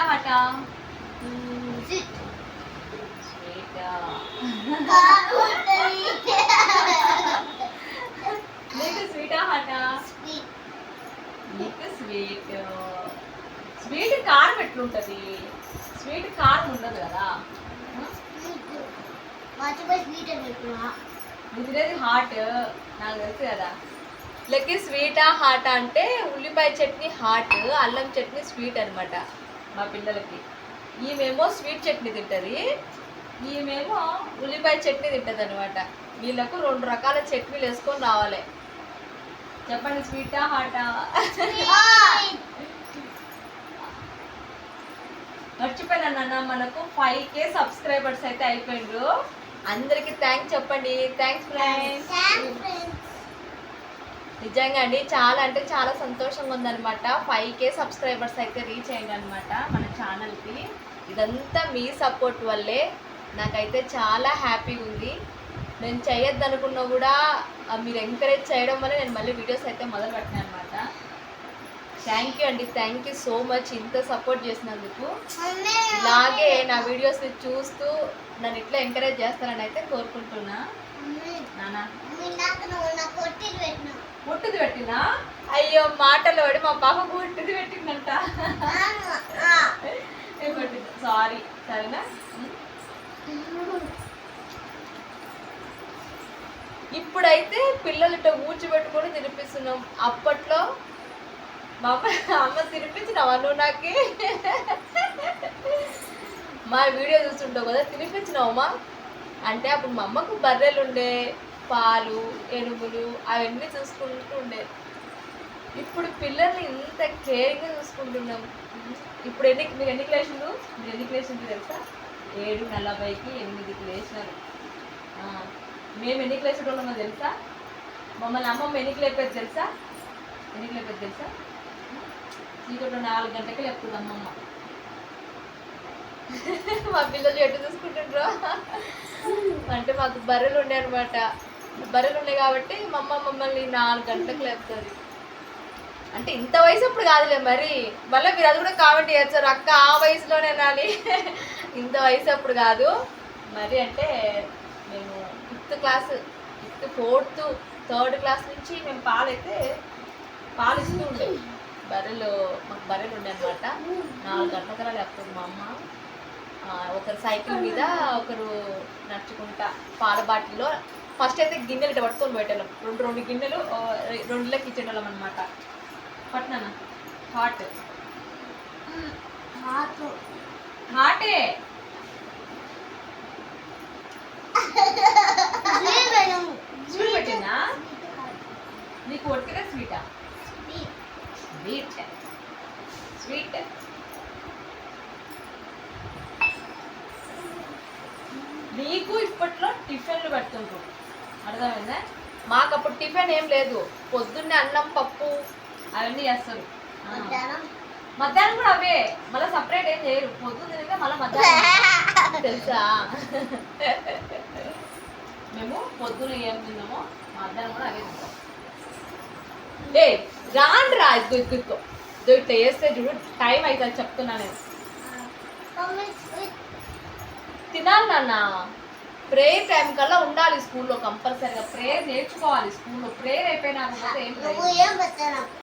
ఉంటుంది నీకు స్వీటా హాటా నీకు స్వీట్ స్వీట్ కారం ఎట్లుంటది స్వీట్ కారం ఉండదు కదా. తినేది హాట్ నాకు తెలుసు కదా. లెక్కి స్వీటా హాట్ అంటే ఉల్లిపాయ చట్నీ హాట్ అల్లం చట్నీ స్వీట్ అన్నమాట. మా పిల్లలకి. ఈమెమో స్వీట్ చట్నీ తింటుంది. ఈమెమో ఉల్లిపాయ చట్నీ తింటుంది అనమాట వీళ్ళకు రెండు రకాల చట్నీలు వేసుకొని రావాలి. చెప్పండి స్వీటా హాటా? మర్చిపోయినా నాన్న మనకు ఫైవ్ కే సబ్స్క్రైబర్స్ అయితే అయిపోయిండ్రు. అందరికి థ్యాంక్స్ చెప్పండి. థ్యాంక్స్ ఫ్రెండ్స్ నిజంగా అండి చాలా అంటే చాలా సంతోషంగా ఉందన్నమాట. ఫైవ్ కే సబ్స్క్రైబర్స్ అయితే రీచ్ అయింది అనమాట మన ఛానల్కి ఇదంతా మీ సపోర్ట్ వల్లే నాకైతే చాలా హ్యాపీగా ఉంది. నేను చేయొద్దు అనుకున్నా కూడా మీరు ఎంకరేజ్ చేయడం వల్ల నేను మళ్ళీ వీడియోస్ అయితే మొదలు పెట్టాను అనమాట థ్యాంక్ యూ అండి థ్యాంక్ యూ సో మచ్ ఇంత సపోర్ట్ చేసినందుకు. ఇలాగే నా వీడియోస్ని చూస్తూ నన్ను ఇట్లా ఎంకరేజ్ చేస్తారని అయితే కోరుకుంటున్నా నానా ముట్టుది పెట్టినా? అయ్యో మాటలు పడి మా పాప ముట్టుది పెట్టిందంట. పెట్టింది సారీ సరేనా? ఇప్పుడైతే పిల్లలతో ఊడ్చిపెట్టుకొని తినిపిస్తున్నాం. అప్పట్లో మా అమ్మ అమ్మ తినిపించినావా నువ్వు నాకి. మా వీడియో చూస్తుంటావు కదా తినిపించినావమ్మా? అంటే అప్పుడు మా అమ్మకు బర్రెలు ఉండే పాలు ఎనుములు అవన్నీ చూసుకుంటూ ఉండేది. ఇప్పుడు పిల్లల్ని ఇంత కేరింగ్గా చూసుకుంటున్నాం. ఇప్పుడు ఎన్ని మీరు ఎన్ని క్లేషన్లు మీరు ఎన్ని క్లేషన్లు తెలుసా? ఏడు నలభైకి ఎనిమిది క్లేషన్లు మేము ఎన్ని క్లేసిన తెలుసా? మమ్మల్ని అమ్మమ్మ ఎన్నికి లేపేది తెలుసా? ఎన్నికి లేపేది తెలుసా? చీకట్లో నాలుగు గంటలకి లేపుతుంది అమ్మమ్మ. మా పిల్లలు ఎటు చూసుకుంటుండ్రో? అంటే మాకు బర్రెలు ఉండే అనమాట బర్రెలు ఉన్నాయి కాబట్టి మా అమ్మ మమ్మల్ని నాలుగు గంటలకు లేపుతుంది. అంటే ఇంత వయసు అప్పుడు కాదులే మరి. మళ్ళీ మీరు అది కూడా కామెంట్ చేస్తారు అక్క ఆ వయసులోనే అని ఇంత వయసు అప్పుడు కాదు. మరి అంటే మేము fifth class fifth fourth third class నుంచి మేము పాలైతే పాలు ఇస్తూ ఉండే. బర్రెలు మాకు బర్రెలు ఉండే అనమాట నాలుగు గంటల కల్లా లేపుతుంది మా అమ్మ. ఒకరు సైకిల్ మీద ఒకరు నడుచుకుంటా పాల బాటిల్లో. ఫస్ట్ అయితే గిన్నెలు ఇట్లా పట్టుకొని పెట్టాం రెండు రెండు గిన్నెలు రెండులోకి ఇచ్చేటోళ్ళం అనమాట పట్నానా? హాట్ హాటే నీకు ఒట్టిగా స్వీటా స్వీట్ స్వీట్ నీకు ఇప్పట్లో టిఫిన్లు పెడుతుండ్రు. అర్థమైందా? మాకు అప్పుడు టిఫిన్ ఏం లేదు. పొద్దున్నే అన్నం పప్పు అవన్నీ చేస్తారు. మధ్యాహ్నం? కూడా అవే. మళ్ళీ సపరేట్ ఏం చేయరు. పొద్దున్న తినగా మళ్ళీ మధ్యాహ్నం. తెలుసా? మేము పొద్దున ఏం తిన్నామో మధ్యాహ్నం కూడా అవే తింటాం. ఏ రాండి రా ఇద్దు ఇట్లా వేస్తే చూడు టైం అవుతుంది చెప్తున్నా నేను. తినాలి నాన్న. ప్రేయర్ టైం కల్లా ఉండాలి స్కూల్లో కంపల్సరీగా. ప్రేయర్ నేర్చుకోవాలి స్కూల్లో. ప్రేయర్ అయిపోయినాక పోతే ఏం